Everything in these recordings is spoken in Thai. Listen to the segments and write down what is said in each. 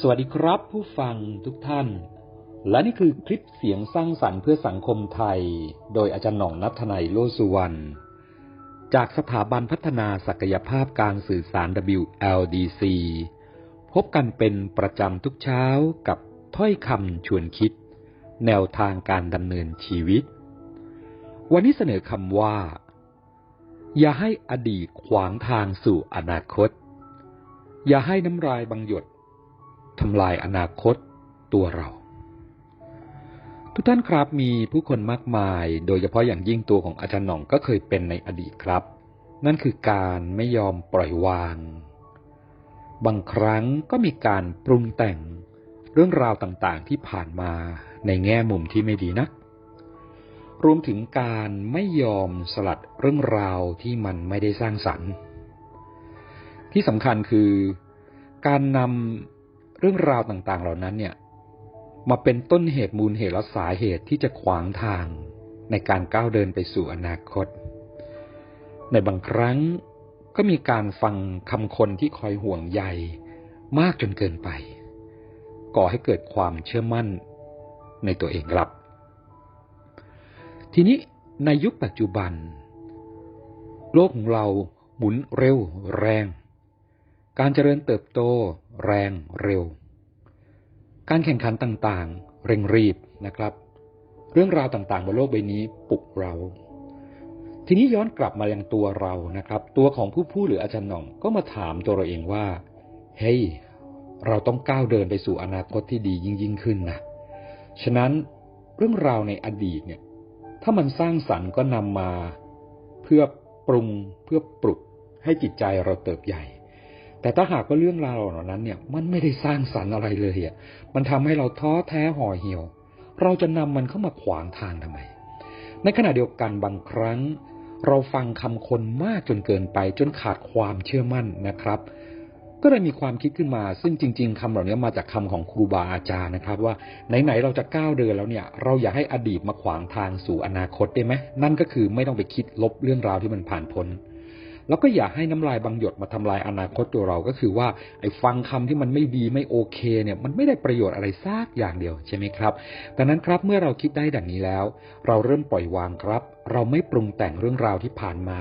สวัสดีครับผู้ฟังทุกท่าน และนี่คือคลิปเสียงสร้างสรรค์เพื่อสังคมไทย โดยอาจารย์หน่องนัทนายโลสุวรรณจากสถาบันพัฒนาศักยภาพการสื่อสาร WLDC พบกันเป็นประจำทุกเช้ากับถ้อยคำชวนคิด แนวทางการดำเนินชีวิต วันนี้เสนอคำว่า อย่าให้อดีตขวางทางสู่อนาคต อย่าให้น้ำลายบางหยด ทำลายอนาคตตัวเรา ทุกท่านครับมีผู้คนมากมาย โดยเฉพาะอย่างยิ่งตัวของอาจารย์หน่องก็เคยเป็นในอดีตครับ นั่นคือการไม่ยอมปล่อยวาง บางครั้งก็มีการปรุงแต่งเรื่องราวต่างๆที่ผ่านมาในแง่มุมที่ไม่ดีนักรวมถึงการไม่ยอมสลัดเรื่องราวที่มันไม่ได้สร้างสรรค์ ที่สำคัญคือ การนำ เรื่องราวต่างๆ เหล่านั้นเนี่ยมาเป็นต้นเหตุมูลเหตุและสาเหตุที่จะขวางทางในการก้าวเดินไปสู่อนาคต ในบางครั้งก็มีการฟังคำคนที่คอยห่วงใยมากจนเกินไป ก่อให้เกิดความเชื่อมั่นในตัวเองครับ ทีนี้ในยุคปัจจุบัน โลกของเราหมุนเร็วแรง การเจริญเติบโต แรงเร็ว การแข่งขันต่างๆ เร่งรีบนะครับ เรื่องราวต่างๆบนโลกใบนี้ปลุกเรา ทีนี้ย้อนกลับมายังตัวเรานะครับ ตัวของผู้พูดหรืออาจารย์หน่องก็มาถามตัวเราเองว่า เฮ้ยเราต้องก้าวเดินไปสู่อนาคตที่ดียิ่งยิ่งขึ้นนะ ฉะนั้นเรื่องราวในอดีตเนี่ย ถ้ามันสร้างสรรค์ก็นำมาเพื่อปรุงเพื่อปลุกให้จิตใจเราเติบใหญ่ แต่ถ้าหากว่าเรื่องราวเหล่านั้นเนี่ย มันไม่ได้สร้างสรรค์อะไรเลยอะมันทำให้เราท้อแท้ห่อเหี่ยว เราจะนำมันเข้ามาขวางทางทำไม ในขณะเดียวกันบางครั้ง เราฟังคำคนมากจนเกินไป จนขาดความเชื่อมั่นนะครับ ก็เลยมีความคิดขึ้นมา ซึ่งจริง ๆคำเหล่านี้มาจากคำของครูบาอาจารย์นะครับ ว่าไหนๆเราจะก้าวเดินแล้วเนี่ย เราอย่าให้อดีตมาขวางทางสู่อนาคตได้ไหมนั่นก็คือไม่ต้องไปคิดลบเรื่องราวที่มันผ่านพ้น แล้วก็อย่าให้น้ำลายบางหยดมาทำลายอนาคตตัวเราก็คือว่าไอ้ฟังคำที่มันไม่ดีไม่โอเคเนี่ยมันไม่ได้ประโยชน์อะไรซากอย่างเดียวใช่ไหมครับดังนั้นครับเมื่อเราคิดได้ดังนี้แล้ว เราเริ่มปล่อยวางครับ เราไม่ปรุงแต่งเรื่องราวที่ผ่านมา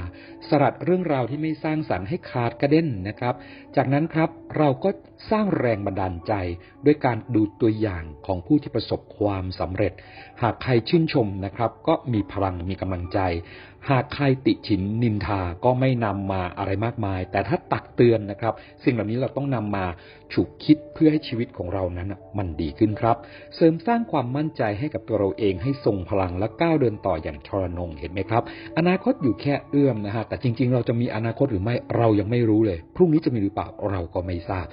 สลัดเรื่องราวที่ไม่สร้างสรรค์ให้ขาดกระเด็นนะครับ จากนั้นครับเราก็สร้างแรงบันดาลใจด้วยการดูตัวอย่างของผู้ที่ประสบความสำเร็จ หากใครชื่นชมนะครับ ก็มีพลังมีกำลังใจ หากใครติฉินนินทาก็ไม่นำมาอะไรมากมาย แต่ถ้าตักเตือนนะครับ สิ่งเหล่านี้เราต้องนำมาฉุกคิดเพื่อให้ชีวิตของเรานั้นมันดีขึ้นครับ เสริมสร้างความมั่นใจให้กับตัวเราเองให้ทรงพลังและก้าวเดินต่ออย่างทรนงเห็นไหมครับ อนาคตอยู่แค่เอื้อมนะฮะแต่จริง ๆ เราจะมีอนาคตหรือไม่เรายังไม่รู้เลย พรุ่งนี้จะมีหรือเปล่าเราก็ไม่ทราบ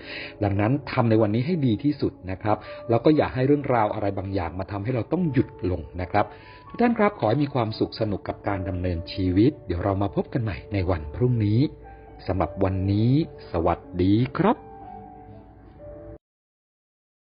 ดังนั้นทำในวันนี้ให้ดีที่สุดนะครับ แล้วก็อย่าให้เรื่องราวอะไรบางอย่างมาทำให้เราต้องหยุดลงนะครับทุกท่านครับขอให้มีความสุขสนุกกับการดำเนินชีวิต เดี๋ยวเรามาพบกันใหม่ในวันพรุ่งนี้สำหรับวันนี้ สวัสดีครับ